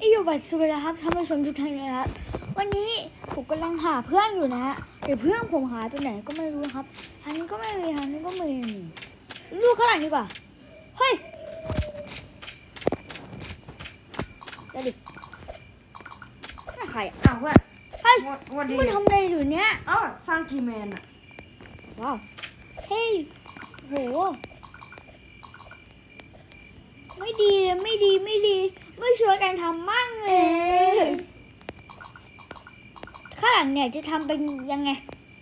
อีอยู่บัตรสวัสดีครับท่านผู้ชมทุกท่านเลยครับ วันนี้ผมกำลังหาเพื่อนอยู่นะฮะแต่เพื่อนผมหายไปไหนก็ไม่รู้ครับทางนี้ก็ไม่มีทางนี้ก็ไม่มีดูข้างหลังดีกว่า เฮ้ยเดี๋ยวดินั่นใครอะอ้าวเพื่อนเฮ้ยวันวันดีมันทำอะไรอยู่เนี้ยอ้าวสร้างทีแมนอะว้าว เฮ้ยโห ไม่ดีเลยไม่ดีไม่ดี ไม่ช่วยกันทำมั่งเลยข้างหลังเนี่ยจะทำเป็นยังไง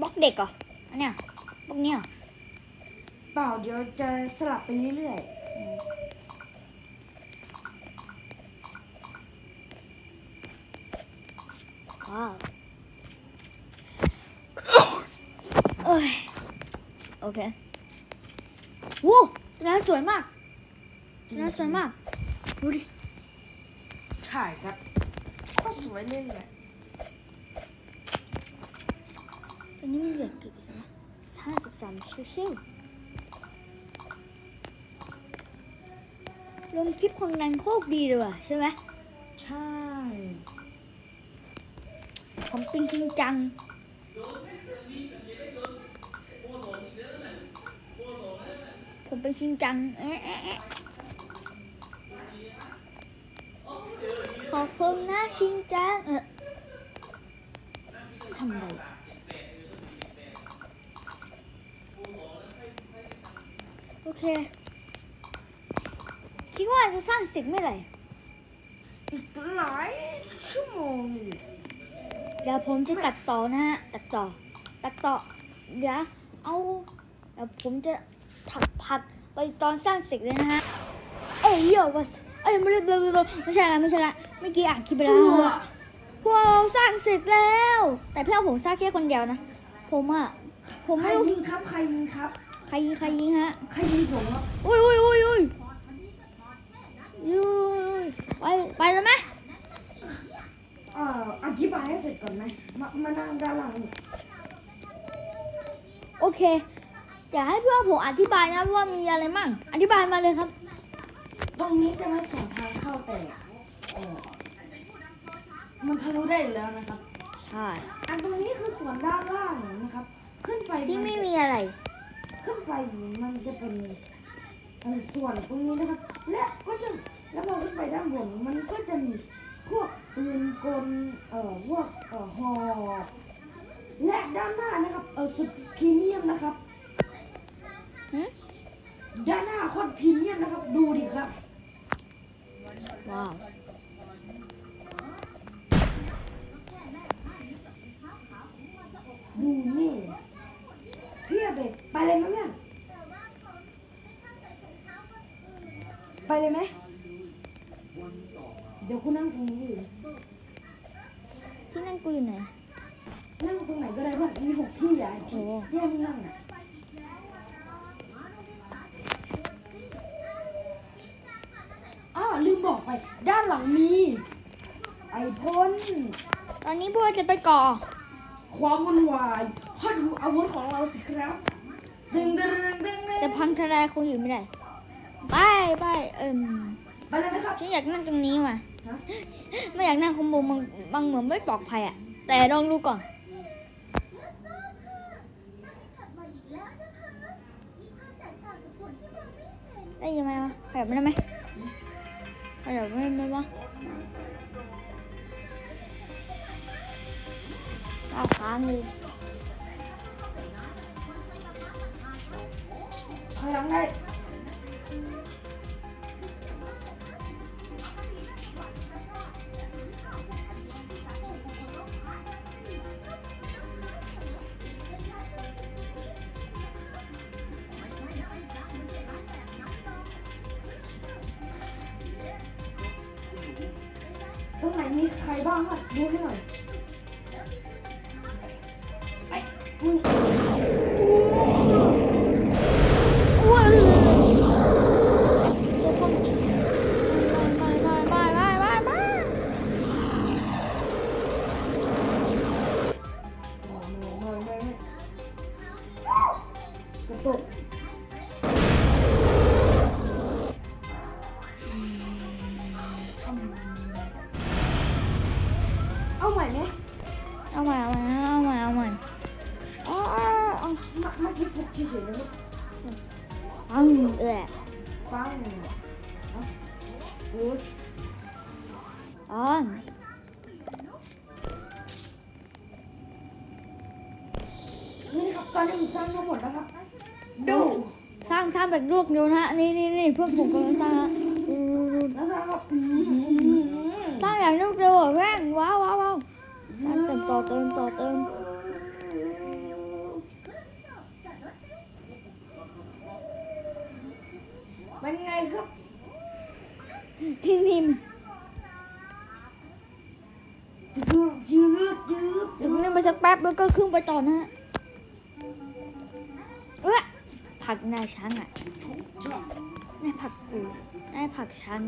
บล็อกเด็กเหรออันเนี้ยบล็อกเนี้ยเหรอเปล่าเดี๋ยวจะสลับไปเรื่อยว้าวเอ้ยโอเควู้ตัวนั้นสวยมากตัวนั้นสวยมากดูดิ ๆใช่ครับก็สวยเลยแหละตัวนี้มันเหลือกี่เปอร์เซ็นต์ห้าสิบสามชิวๆลงคลิปคนนั้นโคตรดีเลยว่ะใช่ไหมใช่ของปิงจริงจังผมเป็นชิงจังเอ๊ะเอ๊ะเอ๊ะ ขอบคุณนะชิงจังเออทำอะไรโอเค คิดว่าจะสร้างเสร็จเมื่อไหร่อีกหลายชั่วโมงอยู่เดี๋ยวผมจะตัดต่อนะฮะ ตัดต่อ ตัดต่อ เดี๋ยวเอาเดี๋ยวผมจะผักผักไปตอนสร้างเสร็จเลยนะฮะ เอ้ยโยวัสเอ้ยไม่ได้ไม่ได้ไม่ใช่ละไม่ใช่ละเมื่อกี้อ่านคลิปไปแล้วพวกเราสร้างเสร็จแล้ว แต่เพื่อนผมสร้างแค่คนเดียวนะผมอะผมใครไม่รู้ยิงครับใครยิงครับใครยิงใครยิงฮะใครยิงผมครับอุ้ยอุ้ยอุ้ยอุ้ยอุ้ยไปไปแล้วไหมเอ่ออธิบายให้เสร็จก่อนไหมมามานั่งด้านหลังนี่โอเคอยากให้เพื่อนผมอธิบายนะว่ามีอะไรมั่งอธิบายมาเลยครับ ตรงนี้จะไม่สองทางเข้าแต่เอ่อมันทะลุได้อยู่แล้วนะครับ ใช่อันตรงนี้คือส่วนด้านล่างนะครับ ขึ้นไปที่ไม่มีอะไร ขึ้นไปมันจะเป็นเอ่อส่วนตรงนี้นะครับ และก็จะแล้วพอขึ้นไปด้านบนมันก็จะมีพวกปืนกลเอ่อพวกเอ่อหอกและด้านหน้านะครับเออสุดพรีเมียมนะครับหืมด้านหน้าโคตรพรีเมียมนะครับ ดูดิครับ ว้าว ดูนี่เพียบเลยไปเลยไหมแม่ไปเลยไหมเดี๋ยวคุณนั่งตรงนี้อยู่ ที่นั่งกูอยู่ไหน นั่งตรงไหนก็ได้เพื่อนมีหกที่อะ โอ้ ที่ให้มึงนั่งอะอ้าวลืมบอก ไป ด้านหลังมี ไอพ่นตอนนี้พวกจะไปก่อ ความวุ่นวายพอดูอาวุธของเราสิครับ ดึงดึงดึงดึงดึงแต่พังทลายคงอยู่ไม่ได้ไปไปเอิ่มไปเลยนะครับ ฉันอยากนั่งตรงนี้ว่ะฮะ ไม่อยากนั่งคอมโบมันบางเหมือนไม่ปลอดภัยอะ แต่ลองดูก่อน ได้ยินไหมวะขยับไม่ได้ไหม ขยับไม่ได้ไหมวะ ข้างเลยถอยหลังได้ตรงไหนมีใครบ้างอะดูให้หน่อย โอ้ยตอนนี่นะครับตอนนี้ผมสร้างทั้งหมดแล้วครับ ดู สร้างสร้างแบบลูกดูนะฮะนี่นี่นี่เพื่อนผมกำลังสร้างฮะดูดูดูแล้วสร้างครับอืมสร้างอย่างลูกเดียวอะแม่งว้าวว้าวว้าวสร้างเติมต่อเติมต่อเติมเป็นไงครับ ที่นี่มันยืดยืดยืดเดี๋ยวนึงไปสักแป๊บแล้วก็ขึ้นไปต่อนะฮะเอ้อผักนายช้างอะนายผักกูนายผักฉัน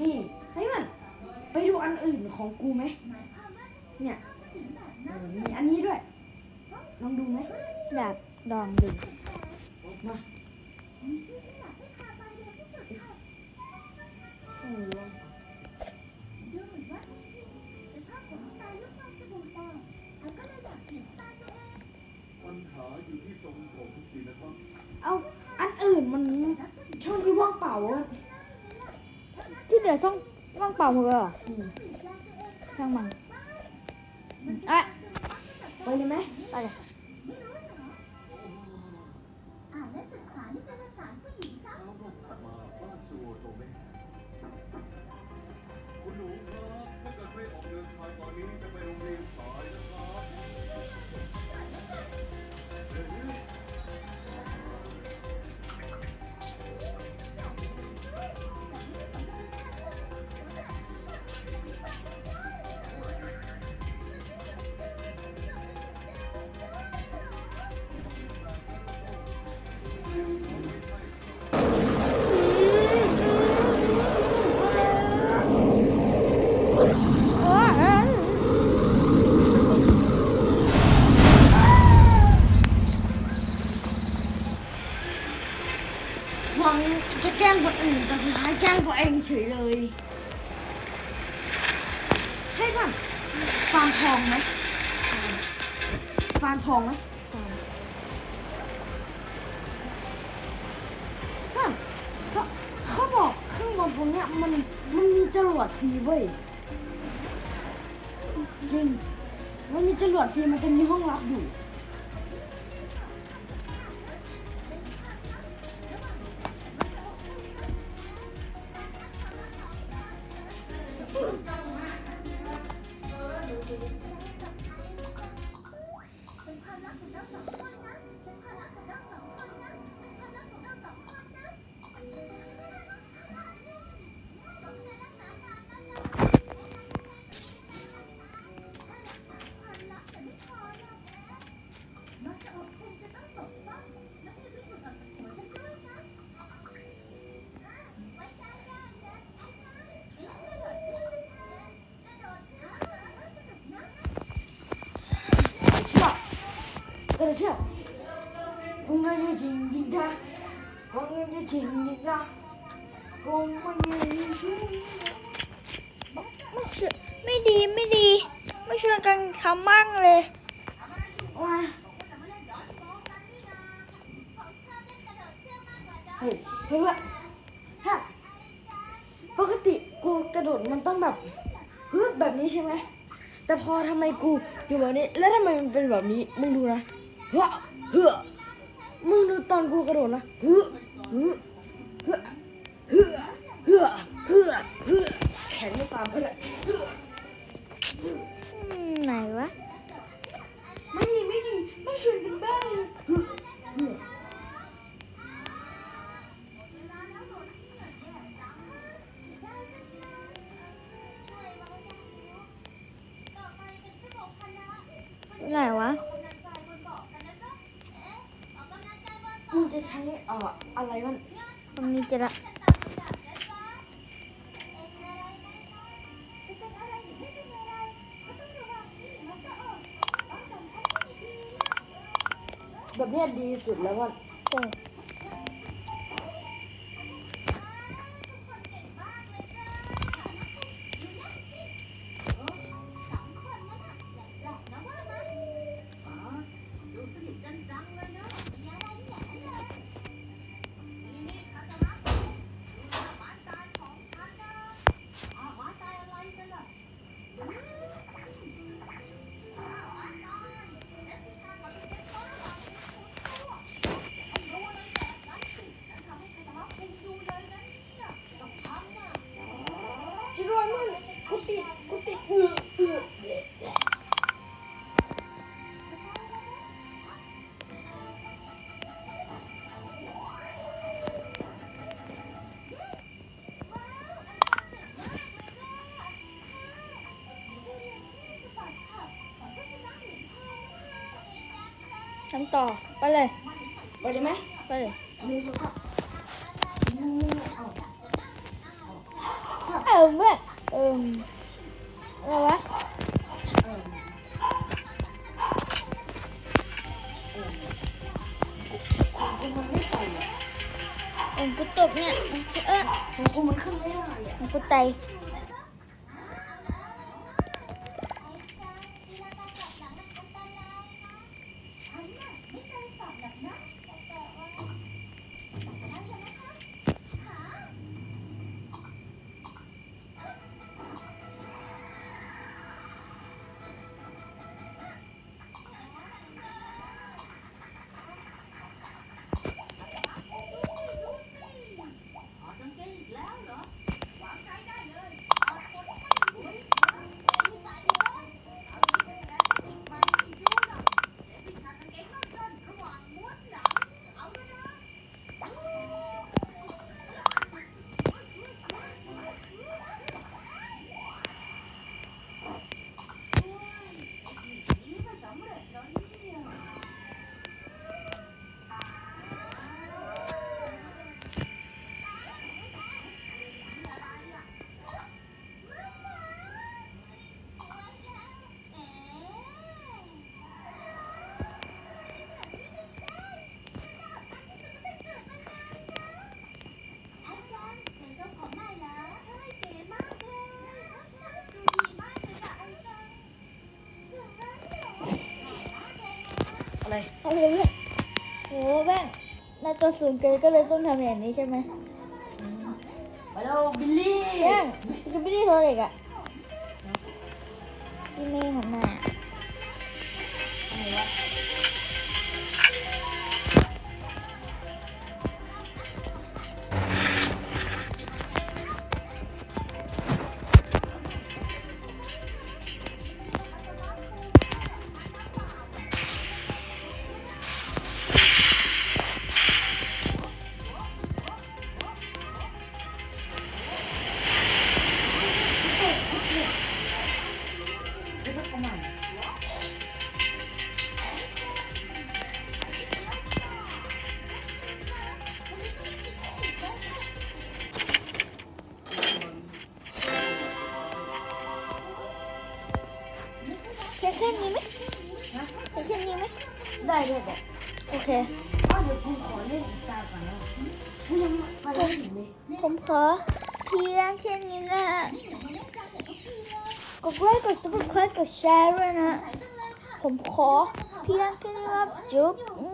นี่ให้มันไปดูอันอื่นของกูไหมเนี่ยเออมีอันนี้ด้วย ลองดูไหมอยากลองดูมา ปัญหาอยู่ที่ทรงผมสินะครับเอาอันอื่นมันช่องที่ว่างเปล่าอะที่เหลือต้องว่างเปล่าหมดเลยเหรออืมช่างมันเอะไปเลยไหมไปเลย จะแกล้งคนอื่นแต่สุดท้ายแกล้งตัวเองเฉยเลย ให้ก่อนฟาร์มทองไหมฟาร์มทองไหมเขาเขาบอกข้างบนตรงเนี้ยมันมันมีจรวดฟรีเว้ยจริงมันมีจรวดฟรีมันจะมีห้องลับอยู่ กระเชือกคงไม่ได้จริงจริงท่าคงไม่ได้จริงจริงท่าคงไม่ได้จริงไม่เชื่อไม่ดีไม่ดี ไม่ชวนกันทำมั่งเลยว้าเฮ้ยเฮ้ยว่าฮะปกติกูกระโดดมันต้องแบบฮึบแบบนี้ใช่ไหมแต่พอทำไมกูอยู่แบบนี้ แล้วทำไมมันเป็นแบบนี้มึงดูนะเฮ้อเฮ้อมึงดูตอนกูกระโดดนะฮึฮึเฮ้อเฮ้อเฮ้อเฮ้อเฮ้อแขนไม่ตามเพื่อนอืมไหนวะ ไม่ดีไม่ดีไม่ชวนกันบ้างฮึฮึไหนวะ มึง จะใช้เอ่ออะไรวะตรงนี้จะละแบบเนี้ยดีสุดแล้วว่ะ โอ้ต่อไปเลยไปเลยไหมไปเลยหนึ่งสองสามนี่เอาเออเมื่อเอออะไรวะเออของกูมันไม่ไปอะผมกูตกเนี่ย เออของกูมันขึ้นไม่ได้อะผมกูไต อะไรเอาเลยเพื่อนโหแม่งนายตัวสูงเกินก็เลยต้องทำอย่างนี้ใช่ไหมไปแล้วบิลลี่แม่งสกิปปี้โทรเด็กอะที่เมย์ของนา ได้ได้ได้โอเคอ้าวเดี๋ยวกูขอเล่นกีตาร์ก่อนนะกูยังไปไม่ถึงเลยผมขอเพียงแค่นี้นะฮะกดไลค์กด subscribe กดแชร์ด้วยนะฮะผมขอเพียงแค่นี้ครับจุ๊บอืม